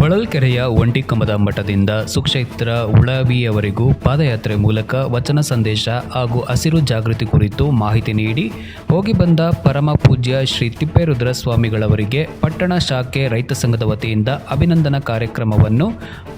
ಹೊಳಲ್ಕೆರೆಯ ಒಂಟಿಕಂಬದ ಮಠದಿಂದ ಸುಕ್ಷೇತ್ರ ಉಳವಿಯವರೆಗೂ ಪಾದಯಾತ್ರೆ ಮೂಲಕ ವಚನ ಸಂದೇಶ ಹಾಗೂ ಹಸಿರು ಜಾಗೃತಿ ಕುರಿತು ಮಾಹಿತಿ ನೀಡಿ ಹೋಗಿ ಬಂದ ಪರಮ ಪೂಜ್ಯ ಶ್ರೀ ತಿಪ್ಪೇರುದ್ರ ಸ್ವಾಮಿಗಳವರಿಗೆ ಪಟ್ಟಣ ಶಾಖೆ ರೈತ ಸಂಘದ ವತಿಯಿಂದ ಅಭಿನಂದನಾ ಕಾರ್ಯಕ್ರಮವನ್ನು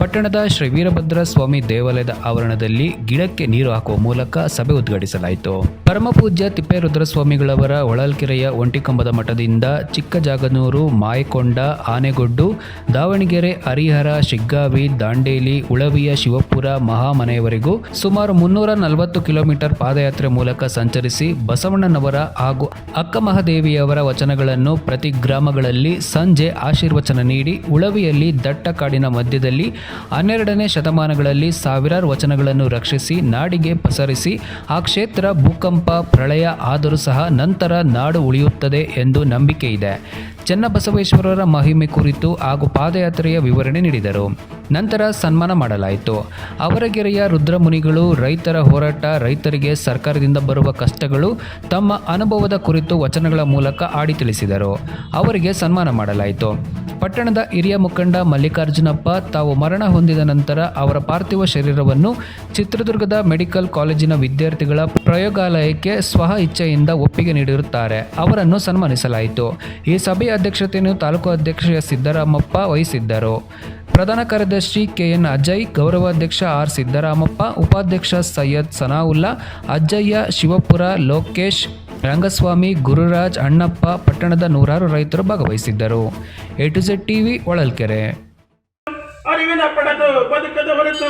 ಪಟ್ಟಣದ ಶ್ರೀ ವೀರಭದ್ರ ಸ್ವಾಮಿ ದೇವಾಲಯದ ಆವರಣದಲ್ಲಿ ಗಿಡಕ್ಕೆ ನೀರು ಹಾಕುವ ಮೂಲಕ ಸಭೆ ಉದ್ಘಾಟಿಸಲಾಯಿತು. ಪರಮ ಪೂಜ್ಯ ತಿಪ್ಪೇರುದ್ರ ಸ್ವಾಮಿಗಳವರ ಹೊಳಲ್ಕೆರೆಯ ಒಂಟಿಕಂಬದ ಮಠದಿಂದ ಚಿಕ್ಕಜಾಗನೂರು, ಮಾಯಕೊಂಡ, ಆನೆಗೊಡ್ಡು, ದಾವಣಗೆರೆ ಹರಿಹರ, ಶಿಗ್ಗಾವಿ, ದಾಂಡೇಲಿ, ಉಳವಿಯ ಶಿವಪುರ ಮಹಾಮನೆಯವರೆಗೂ ಸುಮಾರು ಮುನ್ನೂರ ನಲವತ್ತು ಕಿಲೋಮೀಟರ್ ಪಾದಯಾತ್ರೆ ಮೂಲಕ ಸಂಚರಿಸಿ ಬಸವಣ್ಣನವರ ಹಾಗೂ ಅಕ್ಕ ಮಹಾದೇವಿಯವರ ವಚನಗಳನ್ನು ಪ್ರತಿ ಗ್ರಾಮಗಳಲ್ಲಿ ಸಂಜೆ ಆಶೀರ್ವಚನ ನೀಡಿ ಉಳವಿಯಲ್ಲಿ ದಟ್ಟ ಕಾಡಿನ ಮಧ್ಯದಲ್ಲಿ ಹನ್ನೆರಡನೇ ಶತಮಾನಗಳಲ್ಲಿ ಸಾವಿರಾರು ವಚನಗಳನ್ನು ರಕ್ಷಿಸಿ ನಾಡಿಗೆ ಪಸರಿಸಿ ಆ ಕ್ಷೇತ್ರ ಭೂಕಂಪ, ಪ್ರಳಯ ಆದರೂ ಸಹ ನಂತರ ನಾಡು ಉಳಿಯುತ್ತದೆ ಎಂದು ನಂಬಿಕೆ ಇದೆ. ಚನ್ನಬಸವೇಶ್ವರರ ಮಹಿಮೆ ಕುರಿತು ಹಾಗೂ ಪಾದಯಾತ್ರೆಯ ವಿವರಣೆ ನೀಡಿದರು. ನಂತರ ಸನ್ಮಾನ ಮಾಡಲಾಯಿತು. ಅವರಗೆರೆಯ ರುದ್ರಮುನಿಗಳು, ರೈತರ ಹೋರಾಟ, ರೈತರಿಗೆ ಸರ್ಕಾರದಿಂದ ಬರುವ ಕಷ್ಟಗಳು ತಮ್ಮ ಅನುಭವದ ಕುರಿತು ವಚನಗಳ ಮೂಲಕ ಆಡಿ ತಿಳಿಸಿದರು. ಅವರಿಗೆ ಸನ್ಮಾನ ಮಾಡಲಾಯಿತು. ಪಟ್ಟಣದ ಹಿರಿಯ ಮುಖಂಡ ಮಲ್ಲಿಕಾರ್ಜುನಪ್ಪ ತಾವು ಮರಣ ಹೊಂದಿದ ನಂತರ ಅವರ ಪಾರ್ಥಿವ ಶರೀರವನ್ನು ಚಿತ್ರದುರ್ಗದ ಮೆಡಿಕಲ್ ಕಾಲೇಜಿನ ವಿದ್ಯಾರ್ಥಿಗಳ ಪ್ರಯೋಗಾಲಯಕ್ಕೆ ಸ್ವಹ ಇಚ್ಛೆಯಿಂದ ಒಪ್ಪಿಗೆ ನೀಡಿರುತ್ತಾರೆ. ಅವರನ್ನು ಸನ್ಮಾನಿಸಲಾಯಿತು. ಈ ಸಭೆಯ ಅಧ್ಯಕ್ಷತೆಯನ್ನು ತಾಲೂಕು ಅಧ್ಯಕ್ಷ ಸಿದ್ದರಾಮಪ್ಪ ವಹಿಸಿದ್ದರು. ಪ್ರಧಾನ ಕಾರ್ಯದರ್ಶಿ ಕೆಎನ್ ಅಜಯ್ ಗೌರವಾಧ್ಯಕ್ಷ ಆರ್ ಸಿದ್ದರಾಮಪ್ಪ, ಉಪಾಧ್ಯಕ್ಷ ಸೈಯದ್ ಸನಾವುಲ್ಲಾ, ಅಜ್ಜಯ್ಯ ಶಿವಪುರ ಲೋಕೇಶ್ ರಂಗಸ್ವಾಮಿ, ಗುರುರಾಜ್, ಅಣ್ಣಪ್ಪ ಪಟ್ಟಣದ ನೂರಾರು ರೈತರು ಭಾಗವಹಿಸಿದ್ದರು. A to Z TV, Holalkere. ಅರಿವಿನ ಪಡೆದು ಬದುಕದ ಹೊರತು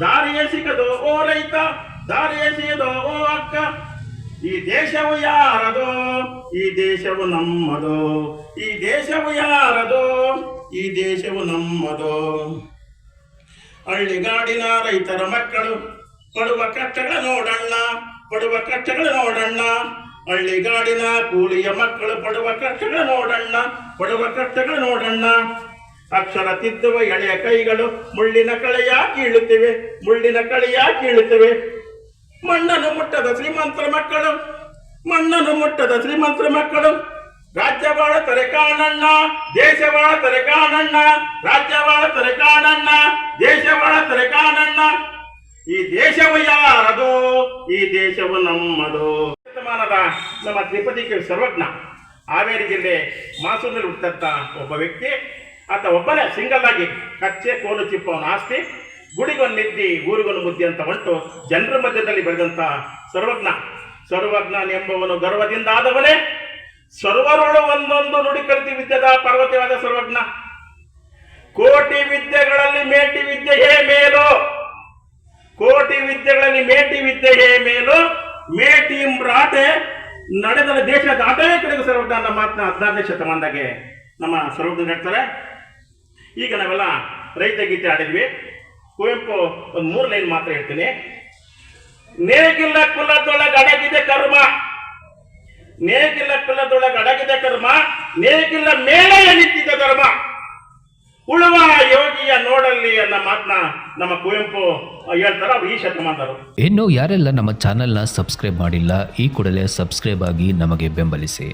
ದಾರಿಯ ಸಿಗದು ಓ ರೈತ ದಾರಿಯ ಸಿಗದು ಓ ಅಕ್ಕ. ಈ ದೇಶವು ಯಾರದೋ? ಈ ದೇಶವು ನಮ್ಮದು. ಈ ದೇಶವು ಯಾರದೋ? ಈ ದೇಶವು ನಮ್ಮದು. ಹಳ್ಳಿಗಾಡಿನ ರೈತರ ಮಕ್ಕಳು, ಪಡುವ ಕಷ್ಟಗಳ ನೋಡಣ್ಣ, ಪಡುವ ಕಷ್ಟಗಳ ನೋಡಣ್ಣ. ಹಳ್ಳಿಗಾಡಿನ ಕೂಲಿಯ ಮಕ್ಕಳು ಪಡುವ ಕಷ್ಟಗಳ ನೋಡಣ್ಣ, ಪಡುವ ಕಷ್ಟಗಳ ನೋಡಣ್ಣ. ಅಕ್ಷರ ತಿದ್ದುವ ಎಳೆಯ ಕೈಗಳು ಮುಳ್ಳಿನ ಕಳೆಯ ಕೀಳುತ್ತಿವೆ, ಮುಳ್ಳಿನ ಕಳೆಯ ಕೀಳುತ್ತಿವೆ. ಮಣ್ಣನ್ನು ಮುಟ್ಟದ ಶ್ರೀಮಂತರ ಮಕ್ಕಳು, ಮಣ್ಣನ್ನು ಮುಟ್ಟದ ಶ್ರೀಮಂತರ ಮಕ್ಕಳು. ರಾಜ್ಯವಾಳ ತರೆ ಕಾಣಣ್ಣ ದೇಶವಾಳ ತರೆ ಕಾಣಣ್ಣ ರಾಜ್ಯವಾಳ ತರೆ ಕಾಣಣ್ಣ ದೇಶವಾಳ ತರೆ ಕಾಣಣ್ಣ. ಈ ದೇಶವು ಯಾರದು, ಈ ದೇಶವು ನಮ್ಮದು. ಶತಮಾನದ ನಮ್ಮ ತ್ರಿಪದಿ ಕವಿ ಸರ್ವಜ್ಞ. ಹಾವೇರಿ ಜಿಲ್ಲೆ ಮಾಸೂರಿನಲ್ಲಿ ಹುಟ್ಟಂತ ಒಬ್ಬ ವ್ಯಕ್ತಿ. ಆತ ಒಬ್ಬನೇ, ಸಿಂಗಲ್ ಆಗಿ ಕಚ್ಚೆ, ಕೋಲು ಚಿಪ್ಪವನ ಆಸ್ತಿ. ಗುಡಿಗೊಂದು ನಿದ್ದಿ, ಊರಿಗೊಂದು ಮುದ್ದಿ ಅಂತ ಹೊಂಟು ಜನರ ಮಧ್ಯದಲ್ಲಿ ಬೆಳೆದಂತ ಸರ್ವಜ್ಞ. ಸರ್ವಜ್ಞ ಎಂಬವನು ಗರ್ವದಿಂದ ಆದವನೇ. ಸರ್ವರೊಳು ಒಂದೊಂದು ನುಡಿ ಕಲಿತಿ ವಿದ್ಯದ ಪಾರ್ವತಿಯಾದ ಸರ್ವಜ್ಞ. ಕೋಟಿ ವಿದ್ಯೆಗಳಲ್ಲಿ ಮೇಟಿ ವಿದ್ಯೆಯೇ ಮೇಲು. ಕೋಟಿ ವಿದ್ಯೆಗಳಲ್ಲಿ ಮೇಟಿ ವಿದ್ಯೆಯೇ ಮೇಲು. ಮೇಟಿ ರಾಟೆ ನಡೆದ ದೇಶದ ದಾಟವೇ ಕಡೆಗೆ ಸರ್ವಜ್ಞ ಅನ್ನೋ ಮಾತನ್ನ ಹದಿನಾರನೇ ಶತಮಾನದಾಗೆ ನಮ್ಮ ಸರ್ವಜ್ಞ ಹೇಳ್ತಾರೆ. ಈಗ ನಾವೆಲ್ಲ ರೈತ ಗೀತೆ ಆಡಿದ್ವಿ ಕುವೆಂಪು ಒಂದು ಮೂರು ಲೈನ್ ಮಾತ್ರ ಹೇಳ್ತೀನಿ. ನೇಗಿಲ್ಲ ಕುಲದೊಳಗೆ ಅಡಗಿದೆ ಕರ್ಮ. ನೇಗಿಲ್ಲ ಕುಲದೊಳಗೆ ಅಡಗಿದೆ ಕರ್ಮ. ನೇಗಿಲ್ಲ ಮೇಳೆಯ ನಿಂತಿದ್ದ ಧರ್ಮ. ಉಳುವ ನೋಡಲ್ಲಿ ಅನ್ನ ಮಾತನ್ನ ನಮ್ಮ ಕುವೆಂಪು ಹೇಳ್ತಾರ ಈ ಶತಮಾನರು ಇನ್ನು ಯಾರೆಲ್ಲ ನಮ್ಮ ಚಾನೆಲ್ನ ಸಬ್ಸ್ಕ್ರೈಬ್ ಮಾಡಿಲ್ಲ, ಈ ಕೂಡಲೇ ಸಬ್ಸ್ಕ್ರೈಬ್ ಆಗಿ ನಮಗೆ ಬೆಂಬಲಿಸಿ.